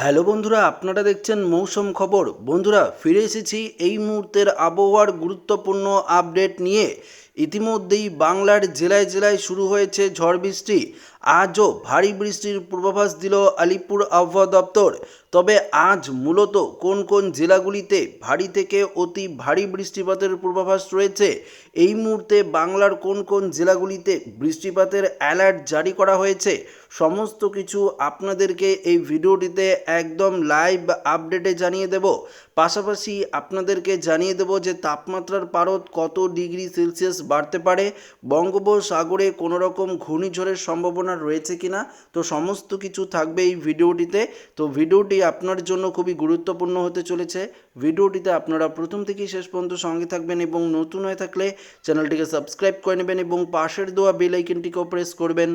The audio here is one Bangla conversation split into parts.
হ্যালো বন্ধুরা, আপনারা দেখছেন মৌসুম খবর। বন্ধুরা, ফিরে এসেছি এই মুহূর্তের আবহাওয়ার গুরুত্বপূর্ণ আপডেট নিয়ে। ইতিমধ্যেই বাংলার জেলায় জেলায় শুরু হয়েছে ঝড় বৃষ্টি। আজও ভারী বৃষ্টির পূর্বাভাস দিল আলিপুর আবহাওয়া দপ্তর। তবে আজ মূলত কোন কোন জেলাগুলিতে ভারী থেকে অতি ভারী বৃষ্টিপাতের পূর্বাভাস রয়েছে, এই মুহূর্তে বাংলার কোন কোন জেলাগুলিতে বৃষ্টিপাতের অ্যালার্ট জারি করা হয়েছে, সমস্ত কিছু আপনাদেরকে এই ভিডিওটিতে একদম লাইভ আপডেটে জানিয়ে দেব। পাশাপাশি আপনাদেরকে জানিয়ে দেব যে তাপমাত্রার পারদ কত ডিগ্রি সেলসিয়াস বাড়তে পারে। বঙ্গোপসাগরে কোনো রকম ঘূর্ণিঝড়ের সম্ভাবনা রয়েছে কিনা? তো সমস্ত কিছু থাকবে এই ভিডিওটিতে। তো ভিডিওটি আপনার জন্য খুবই গুরুত্বপূর্ণ হতে চলেছে। ভিডিওটিতে আপনারা প্রথম থেকেই শেষ পর্যন্ত সঙ্গে থাকবেন এবং নতুন হয়ে থাকলে চ্যানেলটিকে সাবস্ক্রাইব করে নেবেন এবং পাশের দেওয়া বেল আইকনটিকেও প্রেস করবেন।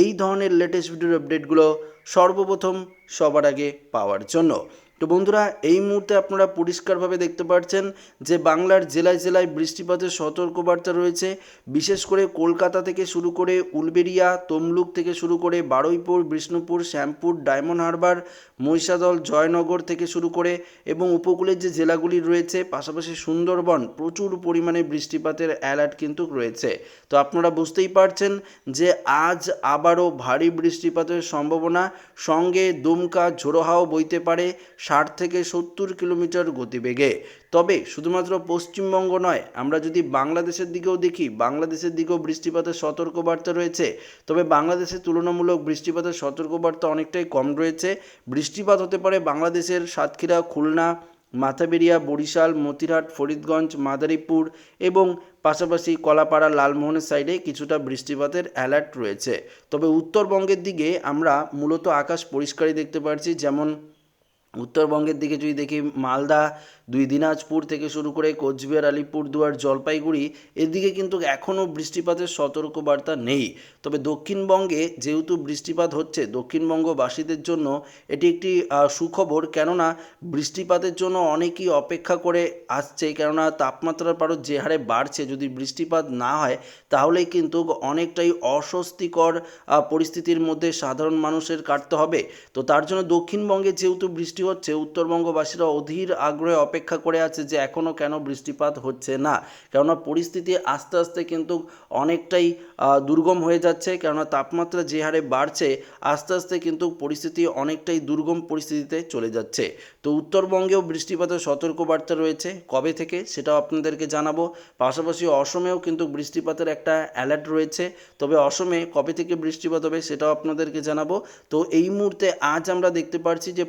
এই ধরনের লেটেস্ট ভিডিওর আপডেটগুলো সর্বপ্রথম সবার আগে পাওয়ার জন্য। তো বন্ধুরা, এই মুহূর্তে আপনারা পরিষ্কারভাবে দেখতে পাচ্ছেন যে বাংলার জেলায় জেলায় বৃষ্টিপাতের সতর্কবার্তা রয়েছে। বিশেষ করে কলকাতা থেকে শুরু করে উলবেরিয়া তমলুক থেকে শুরু করে বারুইপুর, বিষ্ণুপুর, শ্যামপুর, ডায়মন্ড হারবার, মহিষাদল, জয়নগর থেকে শুরু করে এবং উপকূলের যে জেলাগুলি রয়েছে, পাশাপাশি সুন্দরবন প্রচুর পরিমাণে বৃষ্টিপাতের অ্যালার্ট কিন্তু রয়েছে। তো আপনারা বুঝতেই পারছেন যে আজ আবারও ভারী বৃষ্টিপাতের সম্ভাবনা। সঙ্গে দুমকা ঝোড়ো হাওয়া বইতে পারে। ষাট থেকে সত্তর কিলোমিটার গতিবেগে। তবে শুধুমাত্র পশ্চিমবঙ্গ নয়, আমরা যদি বাংলাদেশের দিকেও দেখি, বাংলাদেশের দিকেও বৃষ্টিপাতের সতর্কবার্তা রয়েছে। তবে বাংলাদেশের তুলনামূলক বৃষ্টিপাতের সতর্কবার্তা অনেকটাই কম রয়েছে। বৃষ্টিপাত হতে পারে বাংলাদেশের সাতক্ষীরা, খুলনা, মাথাবেরিয়া, বরিশাল, মতিরহাট, ফরিদগঞ্জ, মাদারীপুর এবং পাশাপাশি কলাপাড়া, লালমোহনের সাইডে কিছুটা বৃষ্টিপাতের অ্যালার্ট রয়েছে। তবে উত্তরবঙ্গের দিকে আমরা মূলত আকাশ পরিষ্কারই দেখতে পাচ্ছি যেমন উত্তরবঙ্গের দিকে যদি দেখি, মালদা দুই দিনাজপুর থেকে শুরু করে কোচবিহার আলিপুরদুয়ার জলপাইগুড়ি এদিকে কিন্তু এখনও বৃষ্টিপাতের সতর্কবার্তা নেই। তবে দক্ষিণবঙ্গে যেহেতু বৃষ্টিপাত হচ্ছে, দক্ষিণবঙ্গবাসীদের জন্য এটি একটি সুখবর। কেননা বৃষ্টিপাতের জন্য অনেকেই অপেক্ষা করে আসছে, কেননা তাপমাত্রার পারদ যে হারে বাড়ছে, যদি বৃষ্টিপাত না হয়, তাহলে কিন্তু অনেকটাই অস্বস্তিকর পরিস্থিতির মধ্যে সাধারণ মানুষের কাটতে হবে। তো তার জন্য দক্ষিণবঙ্গে যেহেতু বৃষ্টি হচ্ছে উত্তরবঙ্গবাসীরা অধীর আগ্রহে অপেক্ষা করে আছে যে এখনও কেন বৃষ্টিপাত হচ্ছে না। কেননা পরিস্থিতি আস্তে আস্তে কিন্তু অনেকটাই দুর্গম হয়ে যাচ্ছে। কেননা তাপমাত্রা যে হারে বাড়ছে, আস্তে আস্তে কিন্তু পরিস্থিতি অনেকটাই দুর্গম পরিস্থিতিতে চলে যাচ্ছে। তো উত্তরবঙ্গেও বৃষ্টিপাতের সতর্কবার্তা রয়েছে। কবে থেকে সেটাও আপনাদেরকে জানাব। পাশাপাশি অসমেও কিন্তু বৃষ্টিপাতের একটা অ্যালার্ট রয়েছে। তবে অসমে কবে থেকে বৃষ্টিপাত হবে সেটাও আপনাদেরকে জানাব। তো এই মুহূর্তে আজ আমরা দেখতে পাচ্ছি যে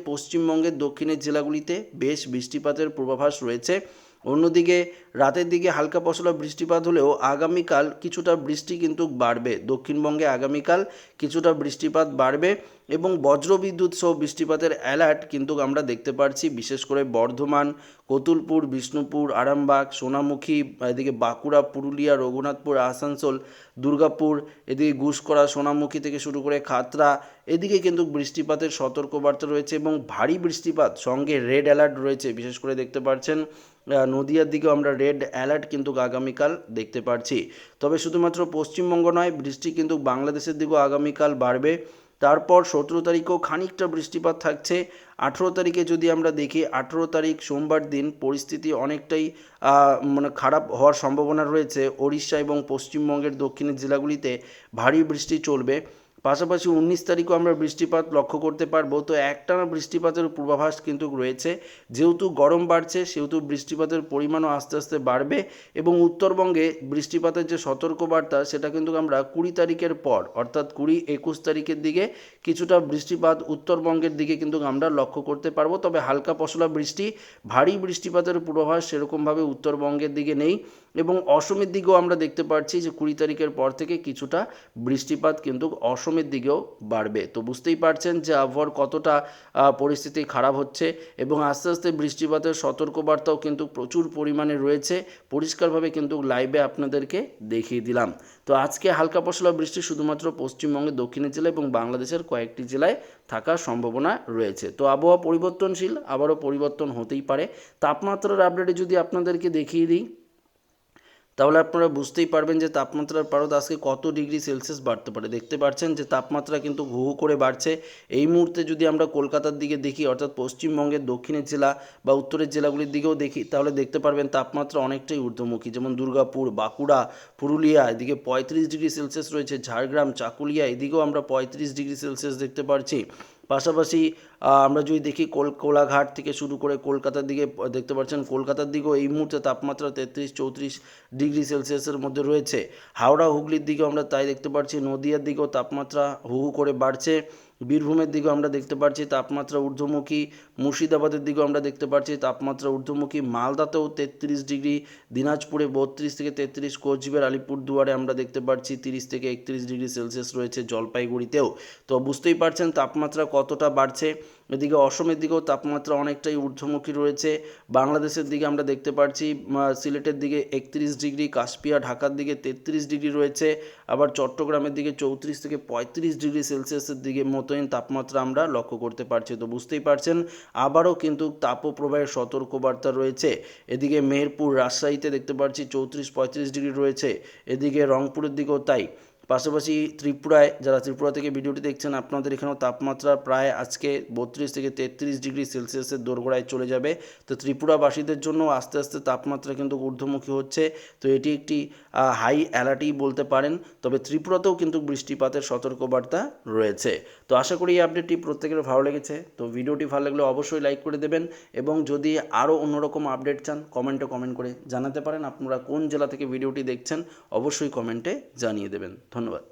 পশ্চিমবঙ্গের দক্ষিণের জেলাগুলিতে বেশ বৃষ্টিপাতের পূর্বাভাস রয়েছে। অন্যদিকে, রাতের দিকে হালকা পশলা বৃষ্টিপাত হলেও আগামীকাল কিছুটা বৃষ্টি কিন্তু বাড়বে। দক্ষিণবঙ্গে আগামীকাল কিছুটা বৃষ্টিপাত বাড়বে। এবং বজ্রবিদ্যুৎ সহ বৃষ্টিপাতের অ্যালার্ট কিন্তু আমরা দেখতে পাচ্ছি বিশেষ করে বর্ধমান, কতুলপুর, বিষ্ণুপুর, আরামবাগ, সোনামুখী, এদিকে বাঁকুড়া, পুরুলিয়া, রঘুনাথপুর, আসানসোল, দুর্গাপুর, এদিকে গুসকরা সোনামুখী থেকে শুরু করে খাতড়া, এদিকে কিন্তু বৃষ্টিপাতের সতর্কবার্তা রয়েছে এবং ভারী বৃষ্টিপাত সঙ্গে রেড অ্যালার্ট রয়েছে। বিশেষ করে দেখতে পাচ্ছেন নদিয়ার দিকেও আমরা রেড অ্যালার্ট কিন্তু আগামীকাল দেখতে পাচ্ছি তবে শুধুমাত্র পশ্চিমবঙ্গ নয়, বৃষ্টি কিন্তু বাংলাদেশের দিকেও আগামীকাল বাড়বে। তারপর সতেরো তারিখেও খানিকটা বৃষ্টিপাত থাকছে। আঠেরো তারিখে যদি আমরা দেখি, আঠেরো তারিখ সোমবার দিন পরিস্থিতি অনেকটাই মানে খারাপ হওয়ার সম্ভাবনা রয়েছে। ওড়িশা এবং পশ্চিমবঙ্গের দক্ষিণের জেলাগুলিতে ভারী বৃষ্টি চলবে। পাশাপাশি উনিশ তারিখও আমরা বৃষ্টিপাত লক্ষ্য করতে পারব। তো একটানা বৃষ্টিপাতের পূর্বাভাস কিন্তু রয়েছে। যেহেতু গরম বাড়ছে, সেহেতু বৃষ্টিপাতের পরিমাণও আস্তে আস্তে বাড়বে এবং উত্তরবঙ্গে বৃষ্টিপাতের যে সতর্কবার্তা, সেটা কিন্তু আমরা কুড়ি তারিখের পর, অর্থাৎ কুড়ি একুশ তারিখের দিকে কিছুটা বৃষ্টিপাত উত্তরবঙ্গের দিকে কিন্তু আমরা লক্ষ্য করতে পারব। তবে হালকা পশলা বৃষ্টি, ভারী বৃষ্টিপাতের পূর্বাভাস সেরকমভাবে উত্তরবঙ্গের দিকে নেই এবং অসমের দিকেও আমরা দেখতে পাচ্ছি যে কুড়ি তারিখের পর থেকে কিছুটা বৃষ্টিপাত কিন্তু অসমের দিকেও বাড়বে। তো বুঝতেই পারছেন যে আবহাওয়ার কতটা পরিস্থিতি খারাপ হচ্ছে এবং আস্তে আস্তে বৃষ্টিপাতের সতর্কবার্তাও কিন্তু প্রচুর পরিমাণে রয়েছে। পরিষ্কারভাবে কিন্তু লাইভে আপনাদেরকে দেখিয়ে দিলাম। তো আজকে হালকা পশলা বৃষ্টি শুধুমাত্র পশ্চিমবঙ্গের দক্ষিণের জেলা এবং বাংলাদেশের কয়েকটি জেলায় থাকার সম্ভাবনা রয়েছে। তো আবহাওয়া পরিবর্তনশীল, আবারও পরিবর্তন হতেই পারে। তাপমাত্রার আপডেটে যদি আপনাদেরকে দেখিয়ে দিই তাহলে আপনারা বুঝতেই পারবেন যে তাপমাত্রার পারদ আজকে কত ডিগ্রি সেলসিয়াস বাড়তে পারে। দেখতে পাচ্ছেন যে তাপমাত্রা কিন্তু হু করে বাড়ছে। এই মুহূর্তে যদি আমরা কলকাতার দিকে দেখি, অর্থাৎ পশ্চিমবঙ্গের দক্ষিণের জেলা বা উত্তরের জেলাগুলির দিকেও দেখি, তাহলে দেখতে পারবেন তাপমাত্রা অনেকটাই ঊর্ধ্বমুখী। যেমন দুর্গাপুর, বাঁকুড়া, পুরুলিয়া, এদিকে পঁয়ত্রিশ ডিগ্রি সেলসিয়াস রয়েছে। ঝাড়গ্রাম, চাকুলিয়া, এদিকেও আমরা পঁয়ত্রিশ ডিগ্রি সেলসিয়াস দেখতে পাচ্ছি পাশাপাশি আমরা যদি দেখি কোল কোলাঘাট থেকে শুরু করে কলকাতার দিকে, দেখতে পাচ্ছেন কলকাতার দিকেও এই মুহূর্তে তাপমাত্রা তেত্রিশ, চৌত্রিশ ডিগ্রি সেলসিয়াসের মধ্যে রয়েছে। হাওড়া হুগলির দিকেও আমরা তাই দেখতে পাচ্ছি, নদীয়ার দিকেও তাপমাত্রা হু হু করে বাড়ছে। বীরভূমের দিকেও আমরা দেখতে পাচ্ছি তাপমাত্রা ঊর্ধ্বমুখী, মুর্শিদাবাদের দিকেও আমরা দেখতে পাচ্ছি তাপমাত্রা ঊর্ধ্বমুখী, মালদাতেও তেত্রিশ ডিগ্রি, দিনাজপুরে বত্রিশ থেকে তেত্রিশ, কোচবিহার, আলিপুরদুয়ারে আমরা দেখতে পাচ্ছি তিরিশ থেকে একত্রিশ ডিগ্রি সেলসিয়াস রয়েছে জলপাইগুড়িতেও। তো বুঝতেই পারছেন তাপমাত্রা কতটা বাড়ছে। এদিকে অসমের দিকেও তাপমাত্রা অনেকটাই ঊর্ধ্বমুখী রয়েছে। বাংলাদেশের দিকে আমরা দেখতে পাচ্ছি সিলেটের দিকে একত্রিশ ডিগ্রি কাশপিয়া ঢাকার দিকে তেত্রিশ ডিগ্রি রয়েছে। আবার চট্টগ্রামের দিকে চৌত্রিশ থেকে পঁয়ত্রিশ ডিগ্রি সেলসিয়াসের দিকে মতোই তাপমাত্রা আমরা লক্ষ্য করতে পারছি। তো বুঝতেই পারছেন, আবারও কিন্তু তাপপ্রবাহের সতর্কবার্তা রয়েছে। এদিকে মেহেরপুর, রাজশাহীতে দেখতে পাচ্ছি চৌত্রিশ পঁয়ত্রিশ ডিগ্রি রয়েছে। এদিকে রংপুরের দিকেও তাই। পাশাপাশি ত্রিপুরায়, যারা ত্রিপুরা থেকে ভিডিওটি দেখছেন, আপনাদের এখানেও তাপমাত্রা প্রায় আজকে বত্রিশ থেকে তেত্রিশ ডিগ্রি সেলসিয়াসের দোরগোড়ায় চলে যাবে। তো ত্রিপুরাবাসীদের জন্য আস্তে আস্তে তাপমাত্রা কিন্তু ঊর্ধ্বমুখী হচ্ছে। তো এটি একটি হাই অ্যালার্টই বলতে পারেন। তবে ত্রিপুরাতেও কিন্তু বৃষ্টিপাতের সতর্কবার্তা রয়েছে। তো আশা করি এই আপডেটটি প্রত্যেকের ভালো লেগেছে। তো ভিডিওটি ভালো লাগলে অবশ্যই লাইক করে দেবেন এবং যদি আরও অন্যরকম আপডেট চান, কমেন্টে কমেন্ট করে জানাতে পারেন। আপনারা কোন জেলা থেকে ভিডিওটি দেখছেন, অবশ্যই কমেন্টে জানিয়ে দেবেন। ধন্যবাদ